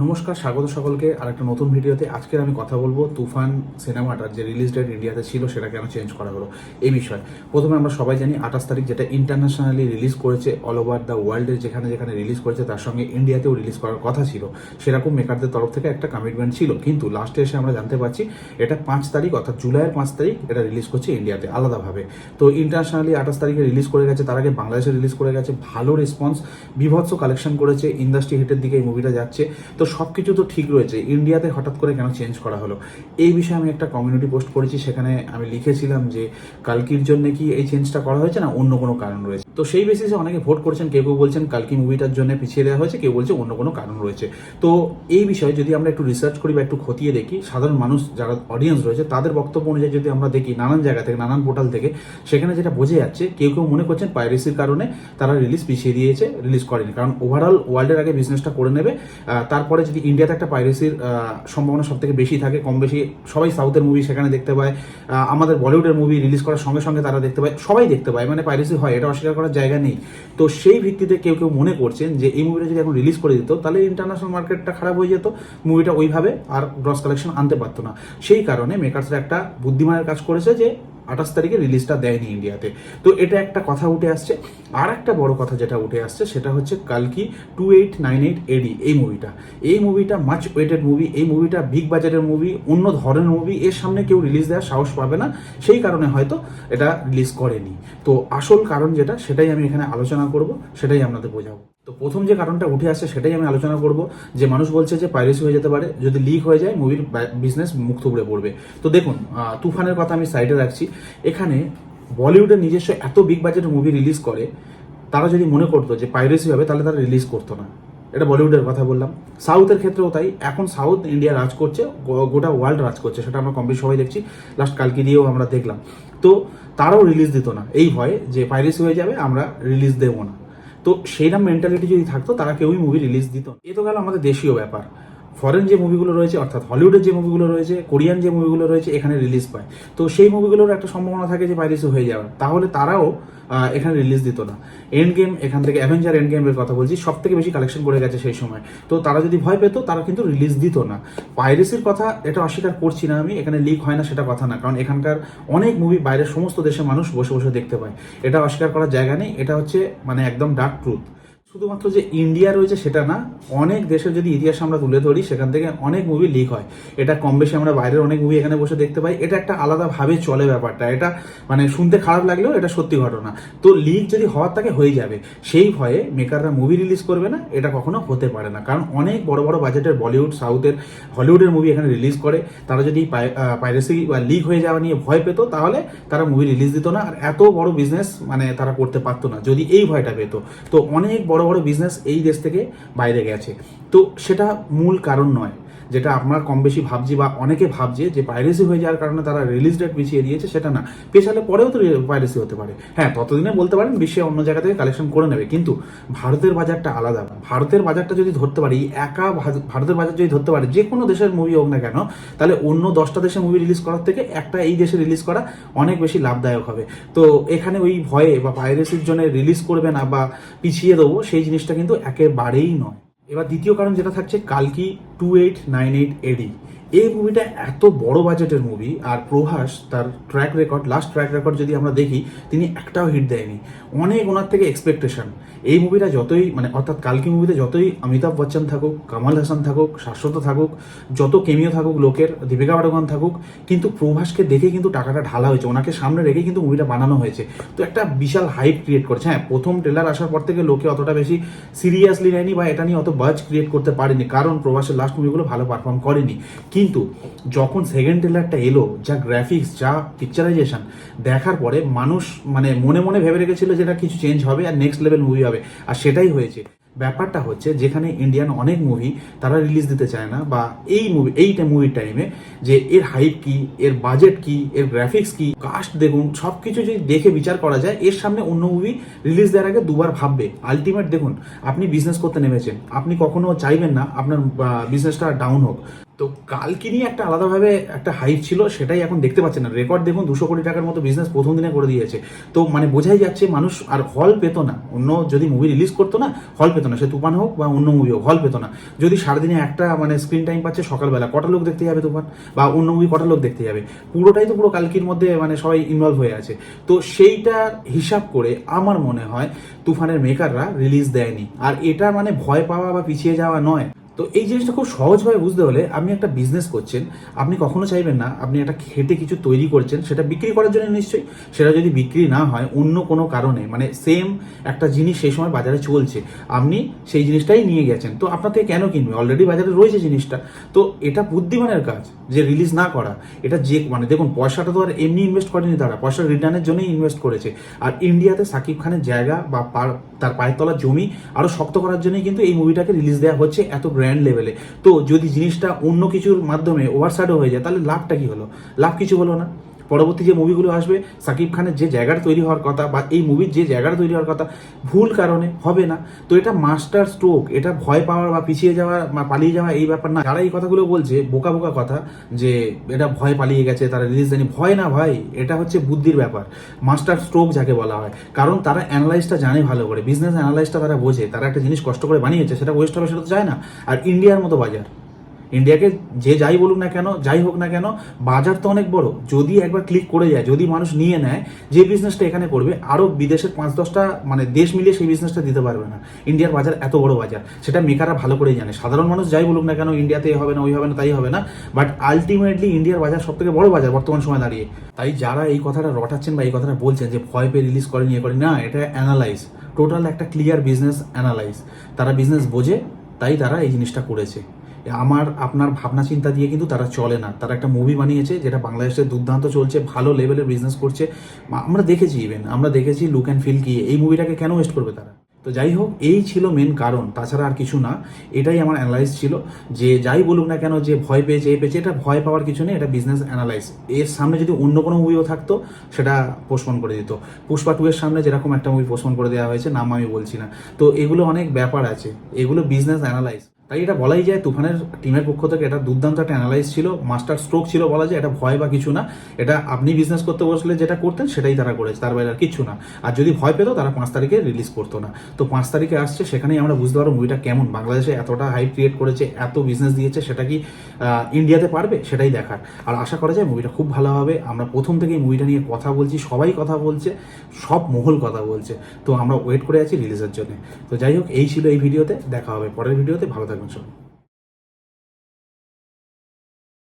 নমস্কার, স্বাগত সকলকে। আর একটা নতুন ভিডিওতে আজকের আমি কথা বলব তুফান সিনেমাটার যে রিলিজ ডেট ইন্ডিয়াতে ছিল সেটা কেন চেঞ্জ করা হলো এই বিষয়ে। প্রথমে আমরা সবাই জানি আঠাশ তারিখ যেটা ইন্টারন্যাশনালি রিলিজ করেছে অল ওভার দ্য ওয়ার্ল্ডে যেখানে যেখানে রিলিজ করেছে, তার সঙ্গে ইন্ডিয়াতেও রিলিজ করার কথা ছিল। সেরকম মেকারদের তরফ থেকে একটা কমিটমেন্ট ছিল। কিন্তু লাস্টে এসে আমরা জানতে পারছি এটা পাঁচ তারিখ, অর্থাৎ জুলাইয়ের পাঁচ তারিখ এটা রিলিজ করছে ইন্ডিয়াতে আলাদাভাবে। তো ইন্টারন্যাশনালি আঠাশ তারিখে রিলিজ করে গেছে, তার আগে বাংলাদেশে রিলিজ করে গেছে, ভালো রেসপন্স বিভৎস কালেকশন করেছে ইন্ডাস্ট্রি হিটের দিকে এই মুভিটা যাচ্ছে। তো সব কিছু তো ঠিক রয়েছে। ইন্ডিয়াতে হঠাৎ করে কেন চেঞ্জ করা হলো? এই বিষয়ে আমি একটা কমিউনিটি পোস্ট করেছি সেখানে আমি লিখেছিলাম যে, কালকির জন্য কি এই চেঞ্জটা করা হয়েছে না অন্য কোনো কারণ রয়েছে? তো সেই বেসিসে অনেকে ভোট করেছেন, কেউ কেউ বলছেন কালকি মুভিটার জন্য পিছিয়ে দেওয়া হয়েছে, কেউ বলছে অন্য কোনো কারণ রয়েছে। তো এই বিষয়ে যদি আমরা একটু রিসার্চ করি বা একটু খতিয়ে দেখি, সাধারণ মানুষ যারা অডিয়েন্স রয়েছে, তাদের বক্তব্য অনুযায়ী যদি আমরা দেখি, নানান জায়গা থেকে, নানান পোর্টাল থেকে, সেখানে যেটা বোঝা যাচ্ছে, কেউ কেউ মনে করছেন পাইরেসির কারণে তারা রিলিজ পিছিয়ে দিয়েছে রিলিজ করেনি। কারণ ওভারঅল ওয়ার্ল্ডের আগে বিজনেসটা করে নেবে তারপরে যদি ইন্ডিয়াতে একটা পাইরেসির সম্ভাবনা সব থেকে বেশি থাকে, কম বেশি সবাই সাউথের মুভি সেখানে দেখতে পায় আমাদের বলিউডের মুভি রিলিজ করার সঙ্গে সঙ্গে তারা দেখতে পায়, সবাই দেখতে পায় মানে পাইরেসি হয়, এটা অস্বীকার করার জায়গা নেই। তো সেই ভিত্তিতে কেউ কেউ মনে করছেন যে এই মুভিটা যদি এখন রিলিজ করে দিত, তাহলে ইন্টারন্যাশনাল মার্কেটটা খারাপ হয়ে যেত। মুভিটা ওইভাবে আর গ্রস কালেকশন আনতে পারতো না। সেই কারণে মেকার্সরা একটা বুদ্ধিমানের কাজ করেছে যে আঠাশ তারিখে রিলিজটা দেয়নি ইন্ডিয়াতে তো এটা একটা কথা উঠে আসছে। আর একটা বড় কথা যেটা উঠে আসছে, সেটা হচ্ছে কালকি two eight nine eight A D মুভিটা এই মুভিটা মাচ ওয়েটেড মুভি এই মুভিটা বিগ বাজারের মুভি অন্য ধরনের মুভি এর সামনে কেউ রিলিজ দেওয়ার সাহস পাবে না। সেই কারণে হয়তো এটা রিলিজ করেনি। তো আসল কারণ যেটা, সেটাই আমি এখানে আলোচনা করব, সেটাই আপনাদের বোঝাবো। তো প্রথম যে কারণটা উঠে আসছে সেটাই আমি আলোচনা করব, যে মানুষ বলছে যে পাইরেসি হয়ে যেতে পারে, যদি লিক হয়ে যায় মুভির বিজনেস মুখ থুবড়ে পড়বে। তো দেখুন তুফানের কথা আমি সাইডে রাখছি। এখানে বলিউডের নিজস্ব এত বিগ বাজেটের মুভি রিলিজ করে, তারা যদি মনে করতো যে পাইরেসি হবে, তাহলে তারা রিলিজ করতো না। এটা বলিউডের কথা বললাম। সাউথের ক্ষেত্রেও তাই। এখন সাউথ ইন্ডিয়া রাজ করছে গোটা ওয়ার্ল্ড রাজ করছে, সেটা আমরা কমপ্লিট সবাই দেখছি। লাস্ট কালকে দিয়েও আমরা দেখলাম। তো তারাও রিলিজ দিত না। এই ভয়ে যে পাইরেসি হয়ে যাবে, আমরা রিলিজ দেবো না। তো সেইরকম মেন্টালিটি যদি থাকতো, তারা কেউই মুভি রিলিজ দিত এ তো গেল আমাদের দেশীয় ব্যাপার। ফরেন যে মুভিগুলো রয়েছে, অর্থাৎ হলিউডের যে মুভিগুলো রয়েছে কোরিয়ান যে মুভিগুলো রয়েছে, এখানে রিলিজ পায়। তো সেই মুভিগুলোর একটা সম্ভাবনা থাকে যে পাইরেসি হয়ে যাওয়ার তাহলে তারাও এখানে রিলিজ দিত না। এন্ড গেম এখান থেকে অ্যাভেঞ্জার এন্ড গেমের কথা বলছি সব থেকে বেশি কালেকশন করে গেছে সেই সময়। তো তারা যদি ভয় পেত, তারা কিন্তু রিলিজ দিত না। পাইরেসির কথা এটা অস্বীকার করছি না আমি, এখানে লিক হয় না সেটা কথা না। কারণ এখানকার অনেক মুভি বাইরের সমস্ত দেশের মানুষ বসে বসে দেখতে পায়। এটা অস্বীকার করার জায়গা নেই। এটা হচ্ছে মানে একদম ডার্ক ট্রুথ শুধুমাত্র যে ইন্ডিয়া রয়েছে সেটা না, অনেক দেশের যদি ইতিহাস আমরা তুলে ধরি, সেখান থেকে অনেক মুভি লিক হয়। এটা কম বেশি আমরা বাইরের অনেক মুভি এখানে বসে দেখতে পাই। এটা একটা আলাদাভাবে চলে ব্যাপারটা। এটা মানে শুনতে খারাপ লাগলেও এটা সত্যি ঘটনা। তো লিক যদি হওয়ার তাকে হয়ে যাবে। সেই ভয়ে মেকাররা মুভি রিলিজ করবে না, এটা কখনো হতে পারে না। কারণ অনেক বড় বড় বাজেটের বলিউড সাউথের হলিউডের মুভি এখানে রিলিজ করে। তারা যদি পাইরেসি বা লিক হয়ে যাওয়া নিয়ে ভয় পেত, তাহলে তারা মুভি রিলিজ দিত না। আর এত বড় বিজনেস মানে তারা করতে পারতো না, যদি এই ভয়টা পেত। তো অনেক বড় বড় বড় বিজনেস এই দেশ থেকে বাইরে গেছে। তো সেটা মূল কারণ নয়। যেটা আমরা কম বেশি ভাবছি বা অনেকে ভাবছে যে পাইরেসি হয়ে যাওয়ার কারণে তারা রিলিজ ডেট পিছিয়ে দিয়েছে, সেটা না। পেছালে পরেও তো পাইরেসি হতে পারে। হ্যাঁ ততদিনে বলতে পারেন বিশ্বে অন্য জায়গা থেকে কালেকশন করে নেবে, কিন্তু ভারতের বাজারটা আলাদা। ভারতের বাজারটা যদি ধরতে পারি, একা ভারতের বাজার যদি ধরতে পারে যে কোনো দেশের মুভি হোক না কেন, তাহলে অন্য দশটা দেশে মুভি রিলিজ করার থেকে একটা এই দেশে রিলিজ করা অনেক বেশি লাভদায়ক হবে। তো এখানে ওই ভয়ে বা পাইরেসির জন্য রিলিজ করবে না বা পিছিয়ে দেবো, সেই জিনিসটা কিন্তু একেবারেই নয়। এবার দ্বিতীয় কারণ যেটা থাকছে কালকি two eight nine eight A D মুভিটা এত বড় বাজেটের মুভি আর প্রভাস তার track record last track record যদি আমরা দেখি, তিনি একটাও হিট দেয়নি। অনেক ওনার থেকে এক্সপেকটেশন এই মুভিটা যতই মানে অর্থাৎ কালকি মুভিতে যতই অমিতাভ বচ্চন থাকুক, কামাল হাসান থাকুক, শাশ্বত থাকুক, যত কেমিও থাকুক লোকের, দীপিকা পাডুকোন থাকুক, কিন্তু প্রভাসকে দেখে কিন্তু টাকাটা ঢালা হয়েছে। ওনাকে সামনে রেখে কিন্তু মুভিটা বানানো হয়েছে। তো একটা বিশাল হাইপ ক্রিয়েট করছে। হ্যাঁ প্রথম ট্রেলার আসার পর থেকে লোকে অতটা বেশি সিরিয়াসলি নেয়নি বা এটা নিয়ে অত বাজ ক্রিয়েট করতে পারেনি, কারণ প্রভাসের লাস্ট মুভিগুলো ভালো পারফর্ম করেনি। কিন্তু যখন সেকেন্ড ট্রেলারটা এলো, যা গ্রাফিক্স যা পিকচারাইজেশন দেখার পরে মানুষ মানে মনে মনে ভেবে রেখেছিল যে এটা কিছু চেঞ্জ হবে আর নেক্সট লেভেল মুভি হবে। আর সেটাই হয়েছে। ব্যাপারটা হচ্ছে যেখানে ইন্ডিয়ান অনেক মুভি তারা রিলিজ দিতে চায় না বা এই মুভি এইটা মুভির টাইমে যে এর হাইপ কি, এর বাজেট কি, এর গ্রাফিক্স কি কাস্ট দেখুন সব কিছু যদি দেখে বিচার করা যায়, এর সামনে অন্য মুভি রিলিজ দেওয়ার আগে দুবার ভাববে। আলটিমেট দেখুন, আপনি বিজনেস করতে নেমেছেন। আপনি কখনো চাইবেন না আপনার বিজনেসটা ডাউন হোক। তো কালকে নিয়ে একটা আলাদাভাবে একটা হাইপ ছিল, সেটাই এখন দেখতে পাচ্ছেন না। রেকর্ড দেখুন, দুশো কোটি টাকার মতো বিজনেস প্রথম দিনে করে দিয়েছে। তো মানে বোঝাই যাচ্ছে মানুষ আর হল পেতো না। অন্য যদি মুভি রিলিজ করতো না হল পেতো না। সে তুফান হোক বা অন্য মুভি হোক হল পেতো না। যদি সারাদিনে একটা মানে স্ক্রিন টাইম পাচ্ছে, সকালবেলা কটা লোক দেখতে যাবে তুফান? বা অন্য মুভি কটা লোক দেখতে যাবে? পুরোটাই তো পুরো কালকির মধ্যে মানে সবাই ইনভলভ হয়ে আছে। তো সেইটার হিসাব করে আমার মনে হয় তুফানের মেকাররা রিলিজ দেয়নি। আর এটা মানে ভয় পাওয়া বা পিছিয়ে যাওয়া নয়। তো এই জিনিসটা খুব সহজভাবে বুঝতে হলে আপনি একটা বিজনেস করছেন, আপনি কখনো চাইবেন না আপনি একটা খেটে কিছু তৈরি করছেন, সেটা বিক্রি করার জন্য নিশ্চয়ই, সেটা যদি বিক্রি না হয় অন্য কোনো কারণে মানে সেম একটা জিনিস সেই সময় বাজারে চলছে, আপনি সেই জিনিসটাই নিয়ে গেছেন। তো আপনার থেকে কেন কিনবে? অলরেডি বাজারে রয়েছে জিনিসটা। তো এটা বুদ্ধিমানের কাজ যে রিলিজ না করা, এটা যে মানে দেখুন, পয়সাটা তো আর এমনি ইনভেস্ট করেনি তারা, পয়সা রিটার্নের জন্যই ইনভেস্ট করেছে। আর ইন্ডিয়াতে সাকিব খানের জায়গা বা তার পায়ের তলার জমি আরও শক্ত করার জন্যই কিন্তু এই মুভিটাকে রিলিজ দেওয়া হচ্ছে, এত গ্র্যান্ড লেভেলে তো যদি জিনিসটা অন্য কিছুর মাধ্যমে ওভারস্যাডো হয়ে যায়, তাহলে লাভটা কী হলো? লাভ কিছু হলো না। পরবর্তী যে মুভিগুলো আসবে, সাকিব খানের যে জায়গাটা তৈরি হওয়ার কথা বা এই মুভির যে জায়গাটা তৈরি হওয়ার কথা, ভুল কারণে হবে না। তো এটা মাস্টার স্ট্রোক এটা ভয় পাওয়ার বা পিছিয়ে যাওয়া বা পালিয়ে যাওয়া এই ব্যাপার না। যারা এই কথাগুলো বলছে, বোকা বোকা কথা যে এটা ভয় পালিয়ে গেছে, তারা রিলিজ দেয়নি, ভয় না ভাই, এটা হচ্ছে বুদ্ধির ব্যাপার। মাস্টার স্ট্রোক যাকে বলা হয়। কারণ তারা অ্যানালাইজটা জানে ভালো করে বিজনেস অ্যানালাইজটা তারা বোঝে, তারা একটা জিনিস কষ্ট করে বানিয়েছে, সেটা ওয়েস্ট হবে সেটা তো যায় না, আর ইন্ডিয়ার মতো বাজার। ইন্ডিয়াকে যে যাই বলুক না কেন, যাই হোক না কেন, বাজার তো অনেক বড়। যদি একবার ক্লিক করে যায়, যদি মানুষ নিয়ে নেয়, যে বিজনেসটা এখানে করবে আরও বিদেশের পাঁচ দশটা মানে দেশ মিলিয়ে সেই বিজনেসটা দিতে পারবে না। ইন্ডিয়ার বাজার এত বড় বাজার, সেটা মেকাররা ভালো করেই জানে। সাধারণ মানুষ যাই বলুক না কেন, ইন্ডিয়াতে হবে না, ওই হবে না, তাই হবে না বাট আলটিমেটলি ইন্ডিয়ার বাজার সব থেকে বড় বাজার বর্তমান সময় দাঁড়িয়ে। তাই যারা এই কথাটা রটাচ্ছেন বা এই কথাটা বলছেন যে ভয় পেয়ে রিলিজ করে নিয়ে করে না, এটা অ্যানালাইজ টোটাল একটা ক্লিয়ার বিজনেস অ্যানালাইজ তারা বিজনেস বোঝে, তাই তারা এই জিনিসটা করেছে। আমার, আপনার ভাবনা চিন্তা দিয়ে কিন্তু তারা চলে না। তারা একটা মুভি বানিয়েছে যেটা বাংলাদেশে দুর্দান্ত চলছে, ভালো লেভেলের বিজনেস করছে। আমরা দেখেছি ইভেন আমরা দেখেছি লুক অ্যান্ড ফিল কি, এই মুভিটাকে কেন ওয়েস্ট করবে তারা? তো যাই হোক, এই ছিল মেন কারণ, তাছাড়া আর কিছু না। এটাই আমার অ্যানালাইজ ছিল যে যাই বলুক না কেন, যে ভয় পেয়েছে, এ পেয়েছে, এটা ভয় পাওয়ার কিছু নেই, এটা বিজনেস অ্যানালাইজ এর সামনে যদি অন্য কোনো মুভিও থাকতো, সেটা পোস্টপন করে দিত। পুষ্পা টু এর সামনে যেরকম একটা মুভি পোস্টপন করে দেওয়া হয়েছে, নাম আমি বলছি না। তো এগুলো অনেক ব্যাপার আছে, এগুলো বিজনেস অ্যানালাইজ তাই এটা বলাই যায় তুফানের টিমের পক্ষ থেকে এটা দুর্দান্ত একটা অ্যানালাইজ ছিল মাস্টার স্ট্রোক ছিল বলা যায়, এটা ভয় বা কিছু না। এটা আপনি বিজনেস করতে বসলে যেটা করতেন সেটাই তারা করেছে, তার বাইরে আর কিছু না। আর যদি ভয় পেতো তারা পাঁচ তারিখে রিলিজ করতো না। তো পাঁচ তারিখে আসছে, সেখানেই আমরা বুঝতে পারব মুভিটা কেমন, বাংলাদেশে এতটা হাইপ ক্রিয়েট করেছে, এত বিজনেস দিয়েছে, সেটা কি ইন্ডিয়াতে পারবে? সেটাই দেখার। আর আশা করা যায় মুভিটা খুব ভালো হবে। আমরা প্রথম থেকেই মুভিটা নিয়ে কথা বলছি, সবাই কথা বলছে, সব মহল কথা বলছে। তো আমরা ওয়েট করে আছি রিলিজের জন্য। তো যাই হোক, এই ছিল এই ভিডিওতে দেখা হবে পরের ভিডিওতে ভালো 그 렇.